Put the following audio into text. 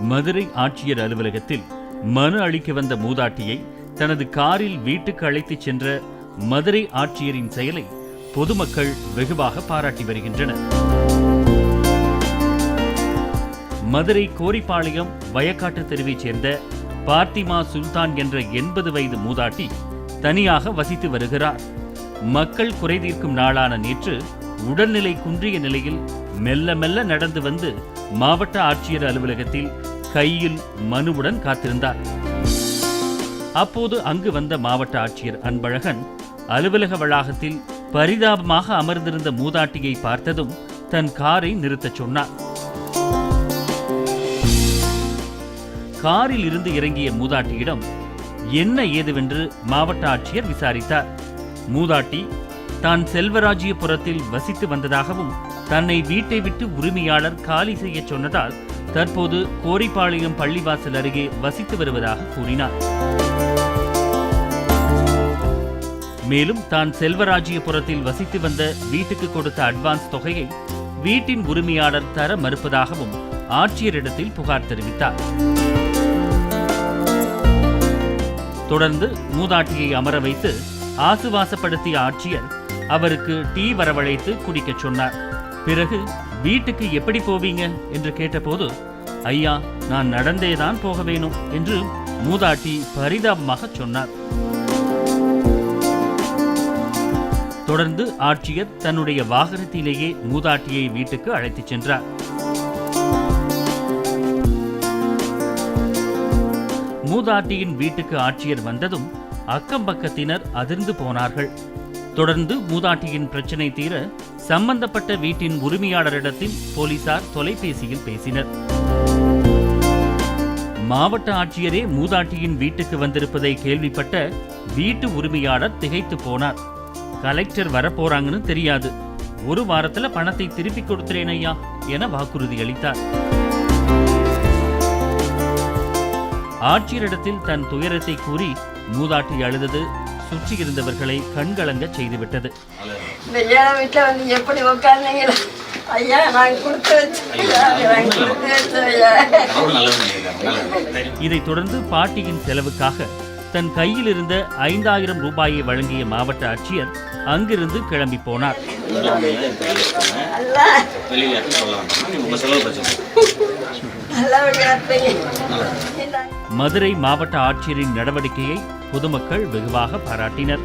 மதுரை ஆட்சியர் அலுவலகத்தில் மனு அளிக்க வந்த மூதாட்டியை தனது காரில் வீட்டுக்கு அழைத்துச் சென்ற மதுரை ஆட்சியரின் செயலை பொதுமக்கள் வெகுவாக பாராட்டி வருகின்றனர். மதுரை கோரிப்பாளையம் வயக்காட்டு தெருவைச் சேர்ந்த பார்த்திமா சுல்தான் என்ற எண்பது வயது மூதாட்டி தனியாக வசித்து வருகிறார். மக்கள் குறை தீர்க்கும் நாளான நேற்று உடல்நிலை குன்றிய நிலையில் மெல்ல மெல்ல நடந்து வந்து மாவட்ட ஆட்சியர் அலுவலகத்தில் கையில் மனுவுடன் காத்திருந்தார். அப்போது அங்கு வந்த மாவட்ட ஆட்சியர் அன்பழகன் அலுவலக வளாகத்தில் பரிதாபமாக அமர்ந்திருந்த மூதாட்டியை பார்த்ததும் தன் காரை நிறுத்தச் சொன்னார். காரில் இருந்து இறங்கிய மூதாட்டியிடம் என்ன ஏதுவென்று மாவட்ட ஆட்சியர் விசாரித்தார். மூதாட்டி தான் செல்வராஜ்யபுரத்தில் வசித்து வந்ததாகவும் தன்னை வீட்டை விட்டு உரிமையாளர் காலி செய்ய சொன்னதால் தற்போது கோரிப்பாளையம் பள்ளிவாசல் அருகே வசித்து வருவதாக கூறினார். மேலும் தான் செல்வராஜ்யபுரத்தில் வசித்து வந்த வீட்டுக்கு கொடுத்த அட்வான்ஸ் தொகையை வீட்டின் உரிமையாளர் தர மறுப்பதாகவும் ஆட்சியரிடத்தில் புகார் தெரிவித்தார். தொடர்ந்து மூதாட்டியை அமர வைத்து ஆசுவாசப்படுத்திய ஆட்சியர் அவருக்கு டீ வரவழைத்து குடிக்கச் சொன்னார். பிறகு வீட்டுக்கு எப்படி போவீங்க? என்று கேட்டபோது ஐயா நான் நடந்தேதான் போக வேணும் என்று மூதாட்டி பரிதாபமாக சொன்னார். தொடர்ந்து ஆட்சியர் தன்னுடைய வாகனத்திலேயே மூதாட்டியை வீட்டுக்கு அழைத்துச் சென்றார். மூதாட்டியின் வீட்டுக்கு ஆட்சியர் வந்ததும் அக்கம் பக்கத்தினர் அதிர்ந்து போனார்கள். தொடர்ந்து மூதாட்டியின் பிரச்சனை தீர சம்பந்தப்பட்ட வீட்டின் உரிமையாளரிடத்தில் போலீசார் தொலைபேசியில் பேசினர். மாவட்ட ஆட்சியரே மூதாட்டியின் வீட்டுக்கு வந்திருப்பதை கேள்விப்பட்ட வீட்டு உரிமையாளர் திகைத்து போனார். கலெக்டர் வரப்போறாங்கன்னு தெரியாது. ஒரு வாரத்துல பணத்தை திருப்பி கொடுத்துறேன் ஐயா என வாக்குறுதி அளித்தார். ஆட்சியரிடத்தில் தன் துயரத்தை கூறி மூதாட்டி அழுதது சுற்றி இருந்தவர்களை கண்கலங்கச் செய்துவிட்டது. இந்த ஏழை வீட்டில் வந்து எப்படி ஐயா நான் கொடுத்து இதைத் தொடர்ந்து பாட்டியின் செலவுக்காக தன் கையில் இருந்த ஐந்தாயிரம் ரூபாயை வழங்கிய மாவட்ட ஆட்சியர் அங்கிருந்து கிளம்பி போனார். மதுரை மாவட்ட ஆட்சியரின் நடவடிக்கையை பொதுமக்கள் வெகுவாக பாராட்டினர்.